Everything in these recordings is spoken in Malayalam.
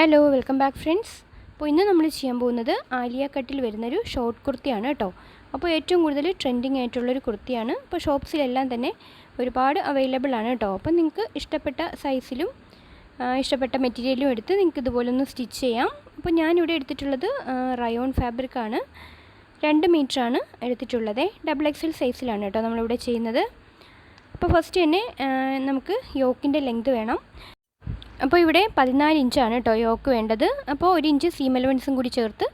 ഹലോ വെൽക്കം ബാക്ക് ഫ്രണ്ട്സ് അപ്പോൾ ഇന്ന് നമ്മൾ ചെയ്യാൻ പോകുന്നത് ആലിയ കട്ടിൽ വരുന്നൊരു ഷോർട്ട് കുർത്തിയാണ് കേട്ടോ. അപ്പോൾ ഏറ്റവും കൂടുതൽ ട്രെൻഡിങ് ആയിട്ടുള്ളൊരു കുർത്തിയാണ്. അപ്പോൾ ഷോപ്സിലെല്ലാം തന്നെ ഒരുപാട് അവൈലബിൾ ആണ് കേട്ടോ. അപ്പോൾ നിങ്ങൾക്ക് ഇഷ്ടപ്പെട്ട സൈസിലും ഇഷ്ടപ്പെട്ട മെറ്റീരിയലും എടുത്ത് നിങ്ങൾക്ക് ഇതുപോലെ ഒന്ന് സ്റ്റിച്ച് ചെയ്യാം. അപ്പോൾ ഞാനിവിടെ എടുത്തിട്ടുള്ളത് റയോൺ ഫാബ്രിക്കാണ് രണ്ട് മീറ്ററാണ് എടുത്തിട്ടുള്ളത്. ഡബിൾ എക്സൽ സൈസിലാണ് കേട്ടോ നമ്മളിവിടെ ചെയ്യുന്നത്. അപ്പോൾ ഫസ്റ്റ് തന്നെ നമുക്ക് യോക്കിന്റെ ലെങ്ത് വേണം. അപ്പോൾ ഇവിടെ പതിനാല് ഇഞ്ചാണ് കേട്ടോ യോക്ക് വേണ്ടത്. അപ്പോൾ ഒരു ഇഞ്ച് സീം അലവൻസും കൂടി ചേർത്ത്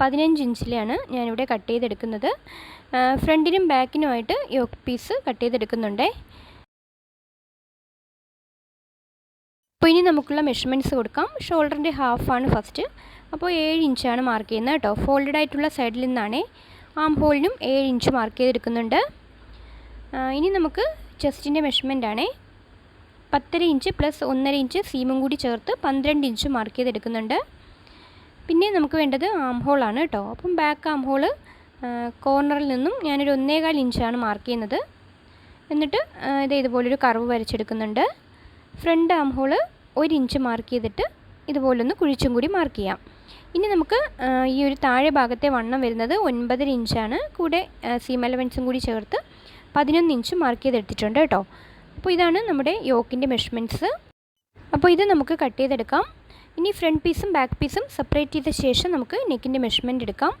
പതിനഞ്ച് ഇഞ്ചിലാണ് ഞാനിവിടെ കട്ട് ചെയ്തെടുക്കുന്നത്. ഫ്രണ്ടിനും ബാക്കിനുമായിട്ട് യോക്ക് പീസ് കട്ട് ചെയ്തെടുക്കുന്നുണ്ടേ. അപ്പോൾ ഇനി നമുക്കുള്ള മെഷർമെന്റ്സ് കൊടുക്കാം. ഷോൾഡറിന്റെ ഹാഫാണ് ഫസ്റ്റ്. അപ്പോൾ ഏഴ് ഇഞ്ചാണ് മാർക്ക് ചെയ്യുന്നത് കേട്ടോ ഫോൾഡഡ് ആയിട്ടുള്ള സൈഡിൽ നിന്നാണേ ആം ഹോളിനും ഏഴ് ഇഞ്ച് മാർക്ക് ചെയ്തെടുക്കുന്നുണ്ട്. ഇനി നമുക്ക് ചെസ്റ്റിന്റെ മെഷർമെന്റ് ആണേ. പത്തര ഇഞ്ച് പ്ലസ് ഒന്നര ഇഞ്ച് സീമും കൂടി ചേർത്ത് പന്ത്രണ്ട് ഇഞ്ച് മാർക്ക് ചെയ്തെടുക്കുന്നുണ്ട്. പിന്നെ നമുക്ക് വേണ്ടത് ആം ഹോളാണ് കേട്ടോ. അപ്പം ബാക്ക് ആം ഹോൾ കോർണറിൽ നിന്നും ഞാനൊരു ഒന്നേകാൽ ഇഞ്ചാണ് മാർക്ക് ചെയ്യുന്നത്. എന്നിട്ട് ഇത് ഇതുപോലൊരു കർവ് വരച്ചെടുക്കുന്നുണ്ട്. ഫ്രണ്ട് ആം ഹോൾ ഒരു ഇഞ്ച് മാർക്ക് ചെയ്തിട്ട് ഇതുപോലൊന്ന് കുഴിച്ചും കൂടി മാർക്ക് ചെയ്യാം. ഇനി നമുക്ക് ഈ ഒരു താഴെ ഭാഗത്തെ വണ്ണം വരുന്നത് ഒൻപതര ഇഞ്ചാണ് കൂടെ സീം അലവൻസും കൂടി ചേർത്ത് പതിനൊന്ന് ഇഞ്ച് മാർക്ക് ചെയ്തെടുത്തിട്ടുണ്ട് കേട്ടോ. അപ്പോൾ ഇതാണ് നമ്മുടെ യോക്കിന്റെ മെഷർമെന്റ്സ്. അപ്പോൾ ഇത് നമുക്ക് കട്ട് ചെയ്തെടുക്കാം. ഇനി ഫ്രണ്ട് പീസും ബാക്ക് പീസും സെപ്പറേറ്റ് ചെയ്ത ശേഷം നമുക്ക് നെക്കിന്റെ മെഷർമെന്റ് എടുക്കാം.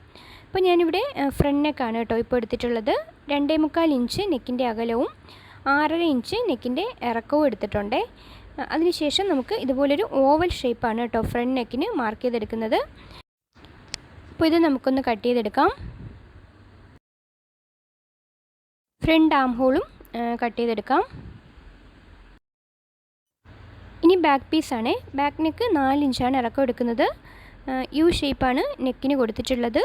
അപ്പോൾ ഞാനിവിടെ ഫ്രണ്ട് നെക്കാണ് കേട്ടോ ഇപ്പോൾ എടുത്തിട്ടുള്ളത്. രണ്ടേ മുക്കാൽ ഇഞ്ച് നെക്കിന്റെ അകലവും ആറര ഇഞ്ച് നെക്കിന്റെ ഇറക്കവും എടുത്തിട്ടുണ്ട്. അതിനുശേഷം നമുക്ക് ഇതുപോലൊരു ഓവൽ ഷേപ്പാണ് കേട്ടോ ഫ്രണ്ട് നെക്കിന് മാർക്ക് ചെയ്തെടുക്കുന്നത്. അപ്പോൾ ഇത് നമുക്കൊന്ന് കട്ട് ചെയ്തെടുക്കാം. ഫ്രണ്ട് ആം ഹോളും കട്ട് ചെയ്തെടുക്കാം. ഇനി ബാക്ക് പീസാണ് ബാക്ക് നെക്ക് നാലിഞ്ചാണ് ഇറക്കം എടുക്കുന്നത്. യു ഷേപ്പാണ് നെക്കിന് കൊടുത്തിട്ടുള്ളത്.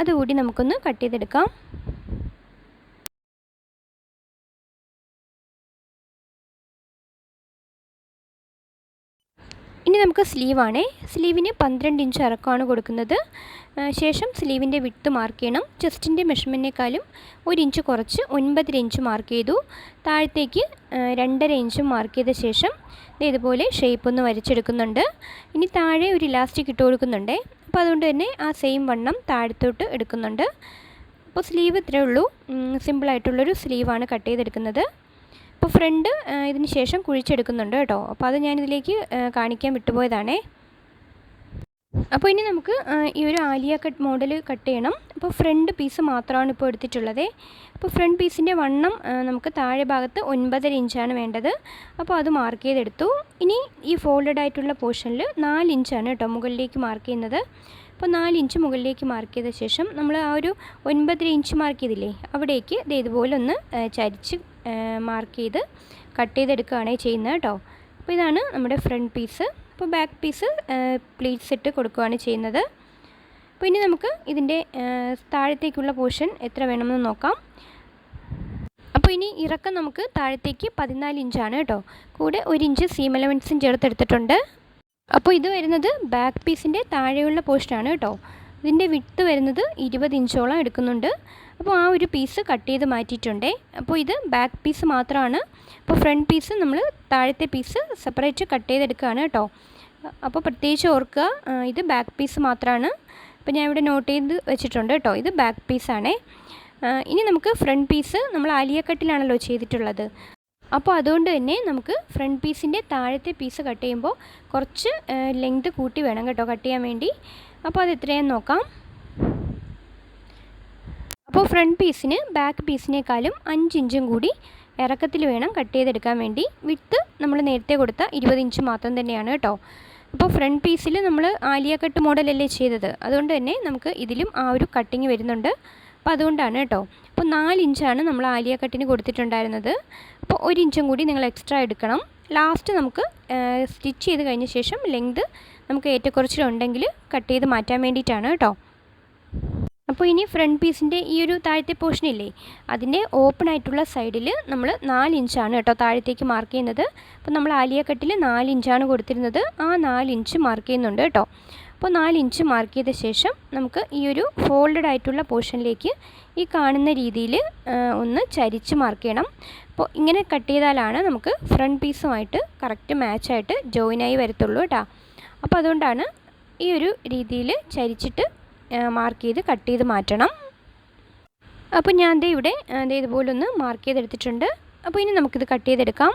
അതുകൂടി നമുക്കൊന്ന് കട്ട് ചെയ്തെടുക്കാം. ഇനി നമുക്ക് സ്ലീവാണേ സ്ലീവിന് പന്ത്രണ്ട് ഇഞ്ച് ഇറക്കമാണ് കൊടുക്കുന്നത്. ശേഷം സ്ലീവിന്റെ വിട്ട് മാർക്ക് ചെയ്യണം. ചെസ്റ്റിന്റെ മെഷർമെന്റിനേക്കാളും ഒരു ഇഞ്ച് കുറച്ച് ഒൻപതര ഇഞ്ച് മാർക്ക് ചെയ്തു. താഴത്തേക്ക് രണ്ടര ഇഞ്ച് മാർക്ക് ചെയ്ത ശേഷം ഇതുപോലെ ഷേപ്പ് ഒന്ന് വരച്ചെടുക്കുന്നുണ്ട്. ഇനി താഴെ ഒരു ഇലാസ്റ്റിക് ഇട്ട് കൊടുക്കുന്നുണ്ട്. അപ്പോൾ അതുകൊണ്ട് തന്നെ ആ സെയിം വണ്ണം താഴത്തോട്ട് എടുക്കുന്നുണ്ട്. അപ്പോൾ സ്ലീവ് ഇത്രയേ ഉള്ളൂ. സിമ്പിളായിട്ടുള്ളൊരു സ്ലീവാണ് കട്ട് ചെയ്തെടുക്കുന്നത്. അപ്പോൾ ഫ്രണ്ട് ഇതിന് ശേഷം കുഴിച്ചെടുക്കുന്നുണ്ട് കേട്ടോ. അപ്പോൾ അത് ഞാനിതിലേക്ക് കാണിക്കാൻ വിട്ടുപോയതാണേ. അപ്പോൾ ഇനി നമുക്ക് ഈ ഒരു ആലിയ കട്ട് മോഡൽ കട്ട് ചെയ്യണം. അപ്പോൾ ഫ്രണ്ട് പീസ് മാത്രമാണ് ഇപ്പോൾ എടുത്തിട്ടുള്ളത്. അപ്പോൾ ഫ്രണ്ട് പീസിന്റെ വണ്ണം നമുക്ക് താഴെ ഭാഗത്ത് ഒൻപതര ഇഞ്ചാണ് വേണ്ടത്. അപ്പോൾ അത് മാർക്ക് ചെയ്തെടുത്തു. ഇനി ഈ ഫോൾഡഡ് ആയിട്ടുള്ള പോർഷനിൽ നാല് ഇഞ്ചാണ് കേട്ടോ മുകളിലേക്ക് മാർക്ക് ചെയ്യുന്നത്. അപ്പോൾ നാല് ഇഞ്ച് മുകളിലേക്ക് മാർക്ക് ചെയ്ത ശേഷം നമ്മൾ ആ ഒരു ഒൻപതര ഇഞ്ച് മാർക്ക് ചെയ്തില്ലേ അവിടേക്ക് ദേ ഇതുപോലെ ഒന്ന് ചരിച്ച് മാർക്ക് ചെയ്ത് കട്ട് ചെയ്തെടുക്കുകയാണ് ചെയ്യുന്നത് കേട്ടോ. അപ്പോൾ ഇതാണ് നമ്മുടെ ഫ്രണ്ട് പീസ് അപ്പോൾ ബാക്ക് പീസ് പ്ലീറ്റ്സ് ഇട്ട് കൊടുക്കുകയാണ് ചെയ്യുന്നത്. അപ്പോൾ ഇനി നമുക്ക് ഇതിന്റെ താഴത്തേക്കുള്ള പോർഷൻ എത്ര വേണമെന്ന് നോക്കാം. അപ്പോൾ ഇനി ഇറക്കം നമുക്ക് താഴത്തേക്ക് പതിനാല് ഇഞ്ചാണ് കേട്ടോ. കൂടെ ഒരു ഇഞ്ച് സീം ചേർത്തെടുത്തിട്ടുണ്ട്. അപ്പോൾ ഇത് വരുന്നത് ബാക്ക് പീസിന്റെ താഴെയുള്ള പോസ്റ്റാണ് കേട്ടോ. ഇതിന്റെ വിട്ട് വരുന്നത് ഇരുപത് ഇഞ്ചോളം എടുക്കുന്നുണ്ട്. അപ്പോൾ ആ ഒരു പീസ് കട്ട് ചെയ്ത് മാറ്റിയിട്ടുണ്ടേ. അപ്പോൾ ഇത് ബാക്ക് പീസ് മാത്രമാണ്. അപ്പോൾ ഫ്രണ്ട് പീസ് നമ്മൾ താഴത്തെ പീസ് സെപ്പറേറ്റ് കട്ട് ചെയ്തെടുക്കുകയാണ് കേട്ടോ. അപ്പോൾ പ്രത്യേകിച്ച് ഓർക്കുക ഇത് ബാക്ക് പീസ് മാത്രമാണ് അപ്പോൾ ഞാൻ ഇവിടെ നോട്ട് ചെയ്ത് വെച്ചിട്ടുണ്ട് കേട്ടോ ഇത് ബാക്ക് പീസാണേ ഇനി നമുക്ക് ഫ്രണ്ട് പീസ് നമ്മൾ ആലിയ കട്ടിലാണല്ലോ ചെയ്തിട്ടുള്ളത്. അപ്പോൾ അതുകൊണ്ട് തന്നെ നമുക്ക് ഫ്രണ്ട് പീസിന്റെ താഴത്തെ പീസ് കട്ട് ചെയ്യുമ്പോൾ കുറച്ച് ലെങ്ത് കൂട്ടി വേണം കേട്ടോ കട്ട് ചെയ്യാൻ വേണ്ടി. അപ്പോൾ അത് എത്രയാന്ന് നോക്കാം. അപ്പോൾ ഫ്രണ്ട് പീസിന് ബാക്ക് പീസിനേക്കാളും അഞ്ച് ഇഞ്ചും കൂടി ഇറക്കത്തിൽ വേണം കട്ട് ചെയ്തെടുക്കാൻ വേണ്ടി. വിട്ട് നമ്മൾ നേരത്തെ കൊടുത്ത ഇരുപത് ഇഞ്ച് മാത്രം തന്നെയാണ് കേട്ടോ. അപ്പോൾ ഫ്രണ്ട് പീസിൽ നമ്മൾ ആലിയ കട്ട് മോഡലല്ലേ ചെയ്തത്? അതുകൊണ്ട് തന്നെ നമുക്ക് ഇതിലും ആ ഒരു കട്ടിങ് വരുന്നുണ്ട്. അപ്പോൾ അതുകൊണ്ടാണ് കേട്ടോ അപ്പോൾ നാല് ഇഞ്ചാണ് നമ്മൾ ആലിയ കട്ടിന് കൊടുത്തിട്ടുണ്ടായിരുന്നത്. അപ്പോൾ ഒരു ഇഞ്ചും കൂടി നിങ്ങൾ എക്സ്ട്രാ എടുക്കണം. ലാസ്റ്റ് നമുക്ക് സ്റ്റിച്ച് ചെയ്ത് കഴിഞ്ഞ ശേഷം ലെങ്ത് നമുക്ക് ഏറ്റക്കുറച്ചിലുണ്ടെങ്കിൽ കട്ട് ചെയ്ത് മാറ്റാൻ വേണ്ടിയിട്ടാണ് കേട്ടോ അപ്പോൾ ഇനി ഫ്രണ്ട് പീസിന്റെ ഈ ഒരു താഴത്തെ പോർഷൻ ഇല്ലേ അതിന്റെ ഓപ്പൺ ആയിട്ടുള്ള സൈഡിൽ നമ്മൾ നാല് ഇഞ്ചാണ് കേട്ടോ താഴത്തേക്ക് മാർക്ക് ചെയ്യുന്നത്. അപ്പോൾ നമ്മൾ ആലിയ കട്ടിൽ നാല് ഇഞ്ചാണ് കൊടുത്തിരുന്നത്. ആ നാല് ഇഞ്ച് മാർക്ക് ചെയ്യുന്നുണ്ട് കേട്ടോ അപ്പോൾ നാല് ഇഞ്ച് മാർക്ക് ചെയ്ത ശേഷം നമുക്ക് ഈ ഒരു ഫോൾഡഡ് ആയിട്ടുള്ള പോർഷനിലേക്ക് ഈ കാണുന്ന രീതിയിൽ ഒന്ന് ചരിച്ച് മാർക്ക് ചെയ്യണം. അപ്പോൾ ഇങ്ങനെ കട്ട് ചെയ്താലാണ് നമുക്ക് ഫ്രണ്ട് പീസുമായിട്ട് കറക്റ്റ് മാച്ചായിട്ട് ആയി വരത്തുള്ളൂ കേട്ടോ. അപ്പോൾ അതുകൊണ്ടാണ് ഈ ഒരു രീതിയിൽ ചരിച്ചിട്ട് മാർക്ക് ചെയ്ത് കട്ട് ചെയ്ത് മാറ്റണം. അപ്പോൾ ഞാൻ ദേ ഇവിടെ ദേ ഇതുപോലെ ഒന്ന് മാർക്ക് ചെയ്തെടുത്തിട്ടുണ്ട്. അപ്പോൾ ഇനി നമുക്കിത് കട്ട് ചെയ്തെടുക്കാം.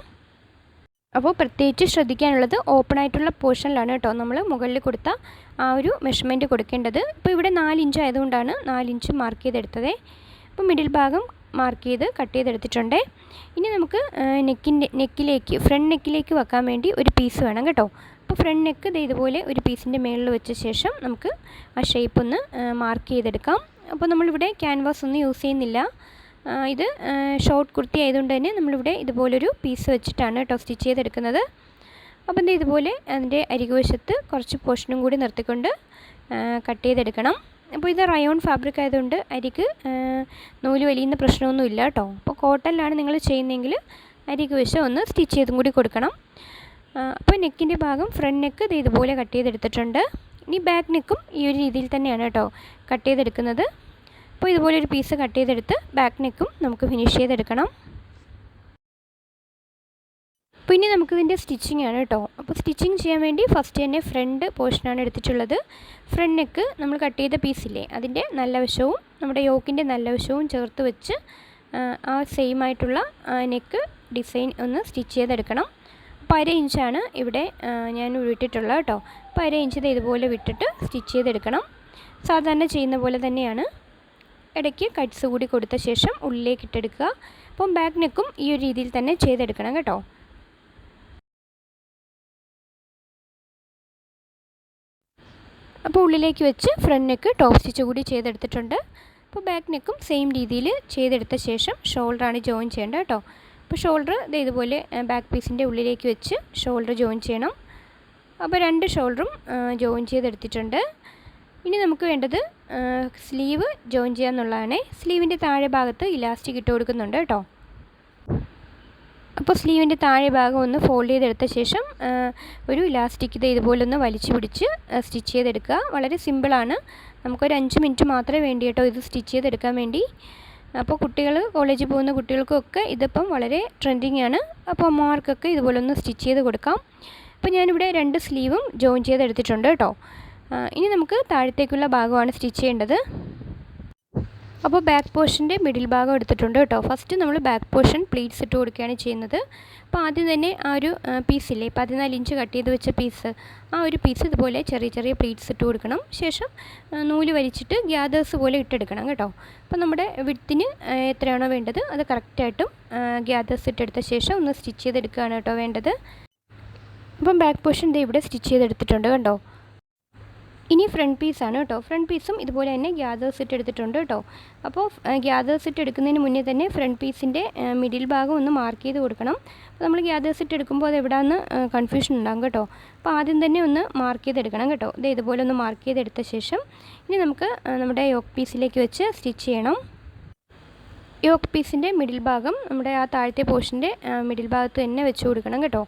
അപ്പോൾ പ്രത്യേകിച്ച് ശ്രദ്ധിക്കാനുള്ളത് ഓപ്പൺ ആയിട്ടുള്ള പോർഷനിലാണ് കേട്ടോ. നമ്മൾ മുകളിൽ കൊടുത്ത ആ ഒരു മെഷർമെന്റ് കൊടുക്കേണ്ടത്. ഇപ്പോൾ ഇവിടെ നാലിഞ്ച് ആയതുകൊണ്ടാണ് നാലിഞ്ച് മാർക്ക് ചെയ്തെടുത്തത്. അപ്പോൾ മിഡിൽ ഭാഗം മാർക്ക് ചെയ്ത് കട്ട് ചെയ്തെടുത്തിട്ടുണ്ട്. ഇനി നമുക്ക് നെക്കിന്റെ നെക്കിലേക്ക് ഫ്രണ്ട് നെക്കിലേക്ക് വെക്കാൻ വേണ്ടി ഒരു പീസ് വേണം കേട്ടോ. അപ്പോൾ ഫ്രണ്ട് നെക്ക് ഇത് ഇതുപോലെ ഒരു പീസിന്റെ മുകളിൽ വെച്ച ശേഷം നമുക്ക് ആ ഷേപ്പ് ഒന്ന് മാർക്ക് ചെയ്തെടുക്കാം. അപ്പോൾ നമ്മളിവിടെ ക്യാൻവാസ് ഒന്നും യൂസ് ചെയ്യുന്നില്ല. ഇത് ഷോർട്ട് കുർത്തി ആയതുകൊണ്ട് തന്നെ നമ്മളിവിടെ ഇതുപോലൊരു പീസ് വെച്ചിട്ടാണ് കേട്ടോ സ്റ്റിച്ച് ചെയ്തെടുക്കുന്നത്. അപ്പം എന്താ ഇതുപോലെ അതിന്റെ അരികുവശത്ത് കുറച്ച് പോർഷനും കൂടി നിർത്തിക്കൊണ്ട് കട്ട് ചെയ്തെടുക്കണം. അപ്പോൾ ഇത് റയോൺ ഫാബ്രിക് ആയതുകൊണ്ട് അരിക്ക് നൂൽ വലിയുന്ന പ്രശ്നമൊന്നും ഇല്ല കേട്ടോ. അപ്പോൾ കോട്ടനിലാണ് നിങ്ങൾ ചെയ്യുന്നതെങ്കിൽ അരിക്ക് വശം ഒന്ന് സ്റ്റിച്ച് ചെയ്തും കൂടി കൊടുക്കണം. അപ്പോൾ നെക്കിന്റെ ഭാഗം ഫ്രണ്ട് നെക്ക് ഇത് ഇതുപോലെ കട്ട് ചെയ്തെടുത്തിട്ടുണ്ട്. ഇനി ബാക്ക് നെക്കും ഈ ഒരു രീതിയിൽ തന്നെയാണ് കേട്ടോ കട്ട് ചെയ്തെടുക്കുന്നത്. അപ്പോൾ ഇതുപോലെ ഒരു പീസ് കട്ട് ചെയ്തെടുത്ത് ബാക്ക് നെക്കും നമുക്ക് ഫിനിഷ് ചെയ്തെടുക്കണം. പിന്നെ നമുക്കിതിന്റെ സ്റ്റിച്ചിങ് ആണ് കേട്ടോ. അപ്പോൾ സ്റ്റിച്ചിങ് ചെയ്യാൻ വേണ്ടി ഫസ്റ്റ് തന്നെ ഫ്രണ്ട് പോർഷനാണ് എടുത്തിട്ടുള്ളത്. ഫ്രണ്ട് നെക്ക് നമ്മൾ കട്ട് ചെയ്ത പീസില്ലേ അതിന്റെ നല്ല വശവും നമ്മുടെ യോക്കിന്റെ നല്ല വശവും ചേർത്ത് വെച്ച് ആ സെയിം ആയിട്ടുള്ള നെക്ക് ഡിസൈൻ ഒന്ന് സ്റ്റിച്ച് ചെയ്തെടുക്കണം. അപ്പോൾ അര ഇഞ്ചാണ് ഇവിടെ ഞാൻ വിട്ടിട്ടുള്ളത് കേട്ടോ. അപ്പോൾ അര ഇഞ്ച് ഇതുപോലെ വിട്ടിട്ട് സ്റ്റിച്ച് ചെയ്തെടുക്കണം. സാധാരണ ചെയ്യുന്ന പോലെ തന്നെയാണ്. ഇടയ്ക്ക് കട്ട്സ് കൂടി കൊടുത്ത ശേഷം ഉള്ളിലേക്ക് ഇട്ടെടുക്കുക. അപ്പം ബാക്ക് നെക്കും ഈ ഒരു രീതിയിൽ തന്നെ ചെയ്തെടുക്കണം കേട്ടോ. അപ്പോൾ ഉള്ളിലേക്ക് വെച്ച് ഫ്രണ്ട് നെക്ക് ടോപ്പ് സ്റ്റിച്ച് കൂടി ചെയ്തെടുത്തിട്ടുണ്ട്. അപ്പോൾ ബാക്ക് നെക്കും സെയിം രീതിയിൽ ചെയ്തെടുത്ത ശേഷം ഷോൾഡറാണ് ജോയിൻ ചെയ്യേണ്ടത് കേട്ടോ. അപ്പോൾ ഷോൾഡർ ഇതുപോലെ ബാക്ക് പീസിന്റെ ഉള്ളിലേക്ക് വെച്ച് ഷോൾഡർ ജോയിൻ ചെയ്യണം. അപ്പോൾ രണ്ട് ഷോൾഡറും ജോയിൻ ചെയ്തെടുത്തിട്ടുണ്ട്. ഇനി നമുക്ക് വേണ്ടത് സ്ലീവ് ജോയിൻ ചെയ്യാന്നുള്ളതാണ് സ്ലീവിന്റെ താഴെ ഭാഗത്ത് ഇലാസ്റ്റിക് ഇട്ട് കൊടുക്കുന്നുണ്ട് കേട്ടോ. അപ്പോൾ സ്ലീവിന്റെ താഴെ ഭാഗം ഒന്ന് ഫോൾഡ് ചെയ്തെടുത്ത ശേഷം ഒരു ഇലാസ്റ്റിക് ഇത് ഇതുപോലെ ഒന്ന് വലിച്ചു പിടിച്ച് സ്റ്റിച്ച് ചെയ്തെടുക്കുക. വളരെ സിമ്പിളാണ്. നമുക്കൊരു അഞ്ച് മിനിറ്റ് മാത്രമേ വേണ്ടി കേട്ടോ ഇത് സ്റ്റിച്ച് ചെയ്തെടുക്കാൻ വേണ്ടി. അപ്പോൾ കുട്ടികൾ കോളേജിൽ പോകുന്ന കുട്ടികൾക്കൊക്കെ ഇതിപ്പം വളരെ ട്രെൻഡിങ് ആണ്. അപ്പോൾ അമ്മമാർക്കൊക്കെ ഇതുപോലെ ഒന്ന് സ്റ്റിച്ച് ചെയ്ത് കൊടുക്കാം. അപ്പോൾ ഞാനിവിടെ രണ്ട് സ്ലീവും ജോയിൻ ചെയ്തെടുത്തിട്ടുണ്ട് കേട്ടോ. ഇനി നമുക്ക് താഴത്തേക്കുള്ള ഭാഗമാണ് സ്റ്റിച്ച് ചെയ്യേണ്ടത്. അപ്പോൾ ബാക്ക് പോർഷന്റെ മിഡിൽ ഭാഗം എടുത്തിട്ടുണ്ട് കേട്ടോ. ഫസ്റ്റ് നമ്മൾ ബാക്ക് പോർഷൻ പ്ലീറ്റ്സ് ഇട്ട് കൊടുക്കുകയാണ് ചെയ്യുന്നത്. അപ്പോൾ ആദ്യം തന്നെ ആ ഒരു പീസില്ലേ പതിനാല് ഇഞ്ച് കട്ട് ചെയ്ത് വെച്ച പീസ് ആ ഒരു പീസ് ഇതുപോലെ ചെറിയ ചെറിയ പ്ലീറ്റ്സ് ഇട്ട് കൊടുക്കണം. ശേഷം നൂൽ വലിച്ചിട്ട് ഗ്യാദേഴ്സ് പോലെ ഇട്ടെടുക്കണം കേട്ടോ. അപ്പോൾ നമ്മുടെ വിത്തിന് എത്രയാണോ വേണ്ടത് അത് കറക്റ്റായിട്ടും ഗ്യാദേഴ്സ് ഇട്ടെടുത്ത ശേഷം ഒന്ന് സ്റ്റിച്ച് ചെയ്തെടുക്കുകയാണ് കേട്ടോ വേണ്ടത്. അപ്പം ബാക്ക് പോർഷൻ ഇത് ഇവിടെ സ്റ്റിച്ച് ചെയ്തെടുത്തിട്ടുണ്ട് കണ്ടോ? ഇനി ഫ്രണ്ട് പീസാണ് കേട്ടോ. ഫ്രണ്ട് പീസും ഇതുപോലെ തന്നെ ഗ്യാദേഴ്സ് സെറ്റ് എടുത്തിട്ടുണ്ട് കേട്ടോ. അപ്പോൾ ഗ്യാദേഴ്സ് സെറ്റ് എടുക്കുന്നതിന് മുന്നേ തന്നെ ഫ്രണ്ട് പീസിന്റെ മിഡിൽ ഭാഗം ഒന്ന് മാർക്ക് ചെയ്ത് കൊടുക്കണം. അപ്പോൾ നമ്മൾ ഗ്യാദേഴ്സ് സെറ്റ് എടുക്കുമ്പോൾ അത് എവിടെയാണെന്ന് കൺഫ്യൂഷൻ ഉണ്ടാകും കേട്ടോ. അപ്പോൾ ആദ്യം തന്നെ ഒന്ന് മാർക്ക് ചെയ്തെടുക്കണം കേട്ടോ. ഇത് ഇതുപോലെ ഒന്ന് മാർക്ക് ചെയ്തെടുത്ത ശേഷം ഇനി നമുക്ക് നമ്മുടെ യോക്ക് പീസിലേക്ക് വെച്ച് സ്റ്റിച്ച് ചെയ്യണം. യോക്ക് പീസിന്റെ മിഡിൽ ഭാഗം നമ്മുടെ ആ താഴത്തെ പോർഷന്റെ മിഡിൽ ഭാഗത്ത് തന്നെ വെച്ച് കൊടുക്കണം കേട്ടോ.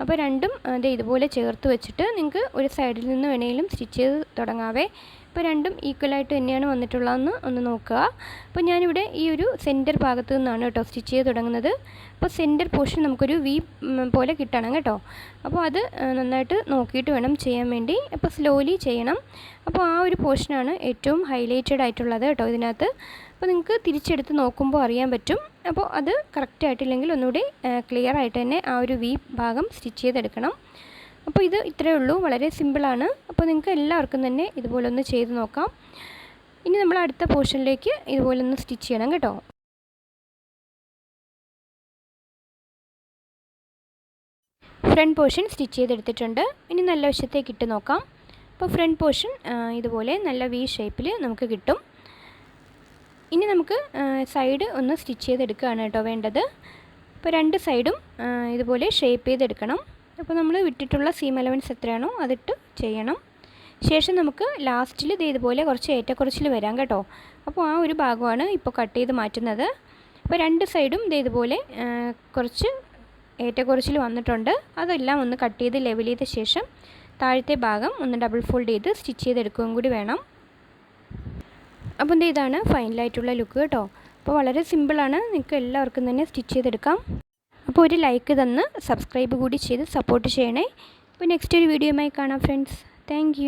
അപ്പോൾ രണ്ടും അത് ഇതുപോലെ ചേർത്ത് വെച്ചിട്ട് നിങ്ങൾക്ക് ഒരു സൈഡിൽ നിന്ന് വേണമെങ്കിലും സ്റ്റിച്ച് ചെയ്ത് തുടങ്ങാവേ. ഇപ്പോൾ രണ്ടും ഈക്വലായിട്ട് തന്നെയാണ് വന്നിട്ടുള്ളതെന്ന് ഒന്ന് നോക്കുക. അപ്പോൾ ഞാനിവിടെ ഈ ഒരു സെന്റർ ഭാഗത്ത് നിന്നാണ് കേട്ടോ സ്റ്റിച്ച് ചെയ്ത് തുടങ്ങുന്നത്. അപ്പോൾ സെന്റർ പോർഷൻ നമുക്കൊരു വി പോലെ കിട്ടണം കേട്ടോ. അപ്പോൾ അത് നന്നായിട്ട് നോക്കിയിട്ട് വേണം ചെയ്യാൻ വേണ്ടി. അപ്പോൾ സ്ലോലി ചെയ്യണം. അപ്പോൾ ആ ഒരു പോർഷനാണ് ഏറ്റവും ഹൈലൈറ്റഡ് ആയിട്ടുള്ളത് കേട്ടോ ഇതിനകത്ത്. അപ്പോൾ നിങ്ങൾക്ക് തിരിച്ചെടുത്ത് നോക്കുമ്പോൾ അറിയാൻ പറ്റും. അപ്പോൾ അത് കറക്റ്റ് ആയിട്ടില്ലെങ്കിൽ ഒന്നുകൂടി ക്ലിയർ ആയിട്ട് തന്നെ ആ ഒരു വി ഭാഗം സ്റ്റിച്ച് ചെയ്തെടുക്കണം. അപ്പോൾ ഇത് ഇത്രയേ ഉള്ളൂ വളരെ സിമ്പിളാണ്. അപ്പോൾ നിങ്ങൾക്ക് എല്ലാവർക്കും തന്നെ ഇതുപോലെ ഒന്ന് ചെയ്ത് നോക്കാം. ഇനി നമ്മൾ അടുത്ത പോർഷനിലേക്ക് ഇതുപോലെ ഒന്ന് സ്റ്റിച്ച് ചെയ്യണം കേട്ടോ. ഫ്രണ്ട് പോർഷൻ സ്റ്റിച്ച് ചെയ്തെടുത്തിട്ടുണ്ട്. ഇനി നല്ല വശത്തേക്ക് ഇട്ട് നോക്കാം. അപ്പോൾ ഫ്രണ്ട് പോർഷൻ ഇതുപോലെ നല്ല വി ഷേപ്പിൽ നമുക്ക് കിട്ടും. ഇനി നമുക്ക് സൈഡ് ഒന്ന് സ്റ്റിച്ച് ചെയ്തെടുക്കുകയാണ് കേട്ടോ വേണ്ടത്. അപ്പോൾ രണ്ട് സൈഡും ഇതുപോലെ ഷേപ്പ് ചെയ്തെടുക്കണം. അപ്പോൾ നമ്മൾ വിട്ടിട്ടുള്ള സീം അലവൻസ് എത്രയാണോ അതിട്ട് ചെയ്യണം. ശേഷം നമുക്ക് ലാസ്റ്റിൽ ഇത് ഇതുപോലെ കുറച്ച് ഏറ്റക്കുറച്ചിൽ വരാം കേട്ടോ. അപ്പോൾ ആ ഒരു ഭാഗമാണ് ഇപ്പോൾ കട്ട് ചെയ്ത് മാറ്റുന്നത്. അപ്പോൾ രണ്ട് സൈഡും ഇത് ഇതുപോലെ കുറച്ച് ഏറ്റക്കുറച്ചിൽ വന്നിട്ടുണ്ട്. അതെല്ലാം ഒന്ന് കട്ട് ചെയ്ത് ലെവൽ ചെയ്ത ശേഷം താഴത്തെ ഭാഗം ഒന്ന് ഡബിൾ ഫോൾഡ് ചെയ്ത് സ്റ്റിച്ച് ചെയ്തെടുക്കുകയും കൂടി വേണം. എന്ത് ഇതാണ് ഫൈനലായിട്ടുള്ള ലുക്ക് കേട്ടോ. അപ്പോൾ വളരെ സിമ്പിളാണ് നിങ്ങൾക്ക് എല്ലാവർക്കും തന്നെ സ്റ്റിച്ച് ചെയ്തെടുക്കാം. അപ്പോൾ ഒരു ലൈക്ക് തന്ന് സബ്സ്ക്രൈബ് കൂടി ചെയ്ത് സപ്പോർട്ട് ചെയ്യണേ. അപ്പോൾ നെക്സ്റ്റ് ഒരു വീഡിയോയുമായി കാണാം ഫ്രണ്ട്സ് താങ്ക്